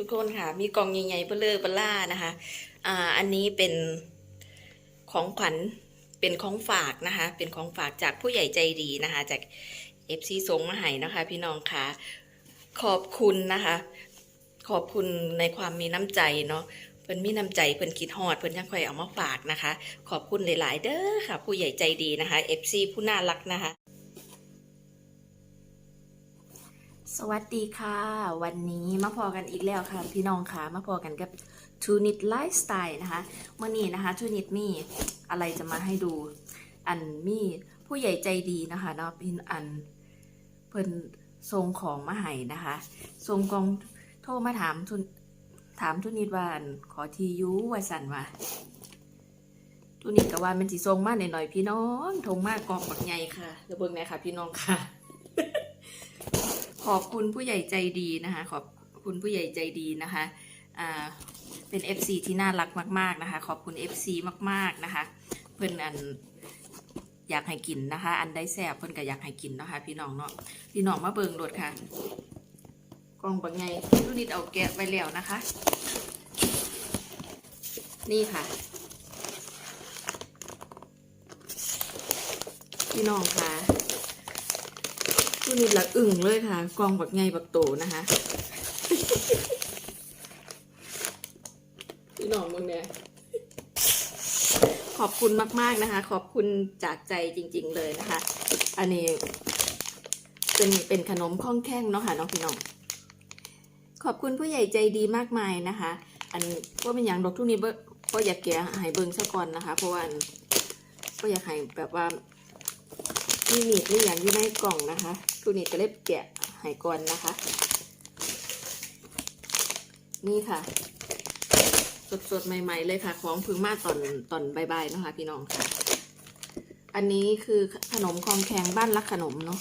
ทุกคนค่ะ มีกล่องใหญ่ๆเบลอเบล่านะคะอ่าอันนี้เป็นของขวัญเป็นของฝากนะคะ เป็นของฝากจากผู้ใหญ่ใจดีนะคะ จาก FC ส่งมาให้นะคะ พี่น้องค่ะขอบคุณนะคะ ขอบคุณในความมีน้ำใจเนาะเพิ่นมีน้ำใจเพิ่นคิดฮอดเพิ่นยังค่อยเอามาฝากนะคะ ขอบคุณหลาย ๆ เด้อค่ะ ผู้ใหญ่ใจดีนะคะ FC ผู้น่ารักนะคะ สวัสดีค่ะ วันนี้มาพอกันอีกแล้วค่ะพี่น้องค่ะมาพอกันกับทูนิ t ไลฟ์สไตล์นะคะเมื่อนี้นะคะทูนิ t มีอะไรจะมาให้ดู อันมีผู้ใหญ่ใจดีนะคะเนาะพี่อันเพิ่นส่งของมาให้นะคะส่งกองโทรมาถามทุนถามทุนิดว่าขอทียูว่าสันว่าทุนิดก็ว่ามันสิส่งมาหน่อยๆพี่น้องทงมากกองบักใหญ่ค่ะเดี๋ยวเบิ่งหน่อยค่ะพี่น้องค่ะ ขอบคุณผู้ใหญ่ใจดีนะคะ ขอบคุณผู้ใหญ่ใจดีนะคะอ่าเป็น FC ที่น่ารักมาก ๆนะคะ ขอบคุณ FC มากๆนะคะ เพื่อนอันอยากให้กินนะคะ อันได้แซ่บเพื่อนก็อยากให้กินเนาะคะ พี่น้องเนาะพี่น้องมาเบิงรถค่ะกล่องบังไงลูกนิดเอาแกะไปแล้วนะคะ นี่ค่ะ พี่น้องค่ะ ลูกนิดละอึ่งเลยค่ะ กองบักไงบักโตนะคะพี่น้องมึงเนี่ยขอบคุณมาก ๆนะคะ ขอบคุณจากใจจริง ๆ เลยนะคะ อันนี้ เป็นเป็นขนมข้องแข้งเนาะค่ะน้องพี่น้องขอบคุณผู้ใหญ่ใจดีมากมายนะคะ อันว่าเป็นอย่างดอกทุกนี้เบิ้ก็อยากแกะหายเบิ้งซะก่อนนะคะ เพราะว่าก็อยากให้แบบว่า มีหนีบมีอย่างอยู่ในกล่องนะคะทุกนี้ก็เล็บแกะหายก่อนนะคะ นี่ค่ะ สดๆ ใหม่ ๆ เลยค่ะ ของพึ่งมาตอนตอนใบๆนะคะ พี่น้องค่ะ อันนี้คือขนมคองแข็งบ้านรักขนมเนาะ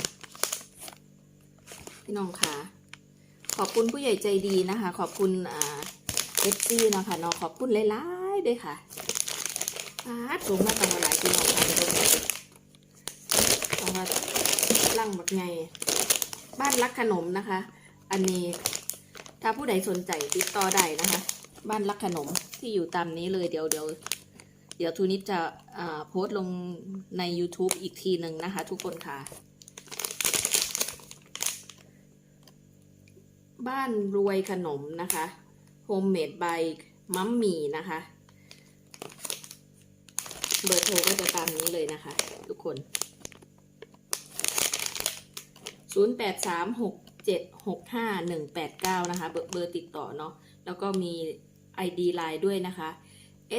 พี่น้องค่ะ ขอบคุณผู้ใหญ่ใจดีนะคะ ขอบคุณอ่าเอฟซีเนาะค่ะเนาะขอบคุณหลายๆด้วยค่ะอาสูงมาตังหลายพี่น้องค่ะตรงนี้เพราะว่าังหมดไง บ้านรักขนมนะคะ อันนี้ถ้าผู้ใดสนใจติดต่อได้นะคะ บ้านรักขนมที่อยู่ตามนี้เลยเดี๋ยวเดี๋ยวเดี๋ยวทูนิดจะอ่าโพสต์ลงใน YouTube อีกทีหนึ่งนะคะ ทุกคนค่ะ บ้านรวยขนมนะคะโฮมเมดบายมัมมี่นะคะ เบอร์โทรก็จะตามนี้เลยนะคะ ทุกคน 0 8 3 6 7 6 5 1 8 9 นะคะเบอร์เบอร์ติดต่อเนาะ แล้วก็มี ID Line ด้วยนะคะ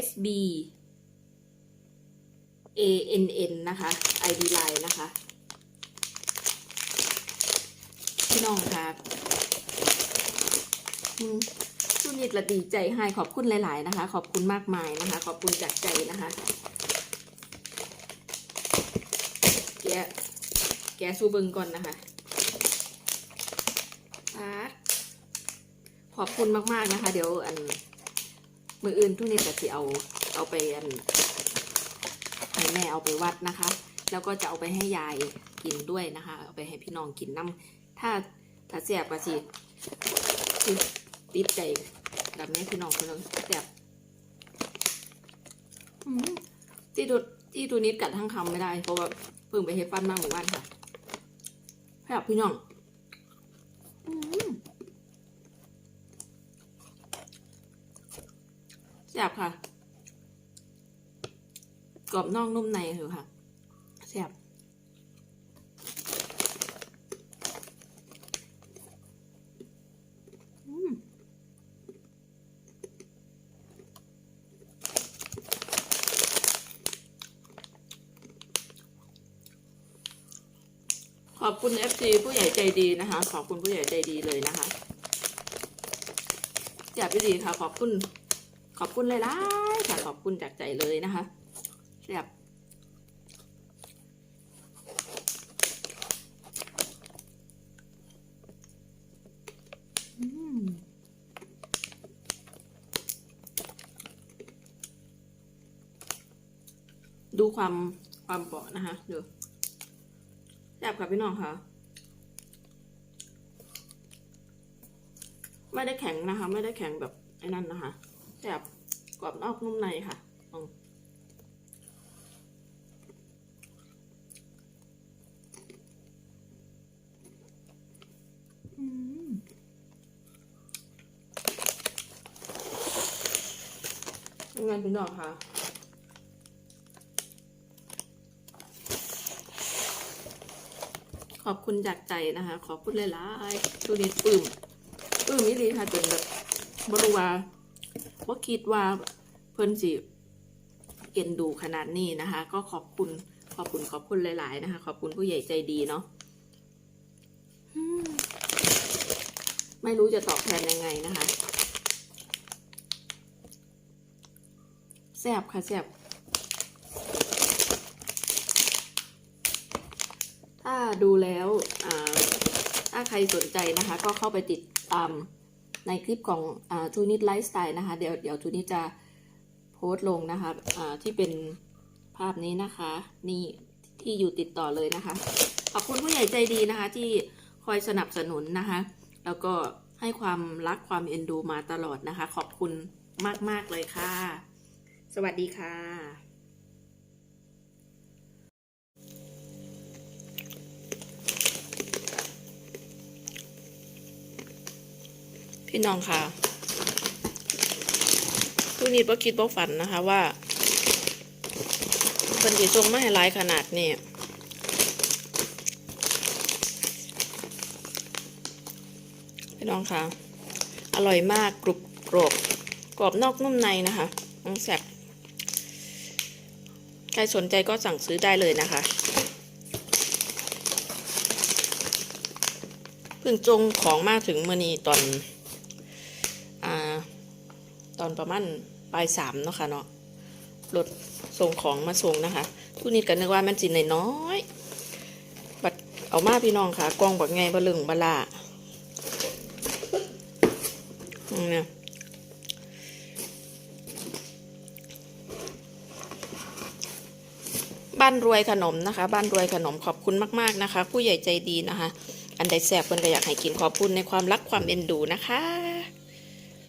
SB ANN นะคะ ID Line นะคะ พี่น้องค่ะชุนิดละดีใจให้ขอบคุณหลาย ๆ นะคะ ขอบคุณมากมายนะคะ ขอบคุณจากใจนะคะแกะแกะซูเบิงก่อนนะคะ ขอบคุณมากๆนะคะ เดี๋ยวอันมืออื่นทุกนี้จะสิเอาเอาไปอันให้แม่เอาไปวัดนะคะ แล้วก็จะเอาไปให้ยายกินด้วยนะคะ เอาไปให้พี่น้องกินน้ำถ้าถ้าเสียบก็สิสิติดใจแบบนี้พี่น้องพี่น้องเสียบที่ดูที่ตัวนี้กัดทั้งคำไม่ได้ เพราะว่าเพิ่งไปเฮ็ดฟันมาหมู่บ้านค่ะแซ่บพี่น้องอืม แซ่บค่ะ กรอบนอกนุ่มในเหรอค่ะแซ่บขอบคุณ FC ผู้ใหญ่ใจดีนะคะ ขอบคุณผู้ใหญ่ใจดีเลยนะคะแซ่บดีค่ะ ขอบคุณ ขอบคุณเลยล่ะค่ะขอบคุณจากใจเลยนะคะแซ่บดูความความเปาะนะคะดูแซ่บค่ะพี่น้องค่ะไม่ได้แข็งนะคะ ไม่ได้แข็งแบบไอ้นั่นนะคะ แซ่บกรอบนอกนุ่มในค่ะอืมอืมยังไงพี่น้องคะขอบคุณจากใจนะคะ ขอบคุณหลายๆตัวนี้ปื้มปื้มนี่ลีค่ะจนแบบบรูวา ว่คิดว่าเพิ่นสิเอ็นดูขนาดนี้นะคะ ก็ขอบคุณขอบคุณขอบคุณหลาย ๆ นะคะ ขอบคุณผู้ใหญ่ใจดีเนาะไม่รู้จะตอบแทนยังไงนะคะแซบค่ะแซบถ้าดูแล้วถ้าใครสนใจนะคะ ก็เข้าไปติดตาม ในคลิปของทูนิตไลฟ์สไตล์นะคะ เดี๋ยวเดี๋ยวทูนิตจะโพสต์ลงนะคะที่เป็นภาพนี้นะคะนี่ที่อยู่ติดต่อเลยนะคะ ขอบคุณผู้ใหญ่ใจดีนะคะ ที่คอยสนับสนุนนะคะ แล้วก็ให้ความรักความเอ็นดูมาตลอดนะคะ ขอบคุณมาก ๆ เลยค่ะ สวัสดีค่ะ พี่น้องค่ะผู้นี้บ่คิดบ่ฝันนะคะว่าเพิ่นสิส่งไมาให้หลายขนาดนี้พี่น้องค่ะ อร่อยมากกรุบกรอบกรอบนอกนุ่มในนะคะน้องแซ่บใครสนใจก็สั่งซื้อได้เลยนะคะเพิ่งจงของมาถึงมื่อนี้ตอน อนประมาณปลายสามเนาะค่ะเนาะรถส่งของมาส่งนะคะทุกนิดกันนึกว่ามันจินน้อยบัดเอามาพี่น้องค่ะกล้องบักไงบะลึงบะลาเนี่ยบ้านรวยขนมนะคะ บ้านรวยขนมขอบคุณมากๆนะคะ ผู้ใหญ่ใจดีนะคะ อันใดแสบเพิ่นก็อยากให้กินขอบคุณในความรักความเอ็นดูนะคะ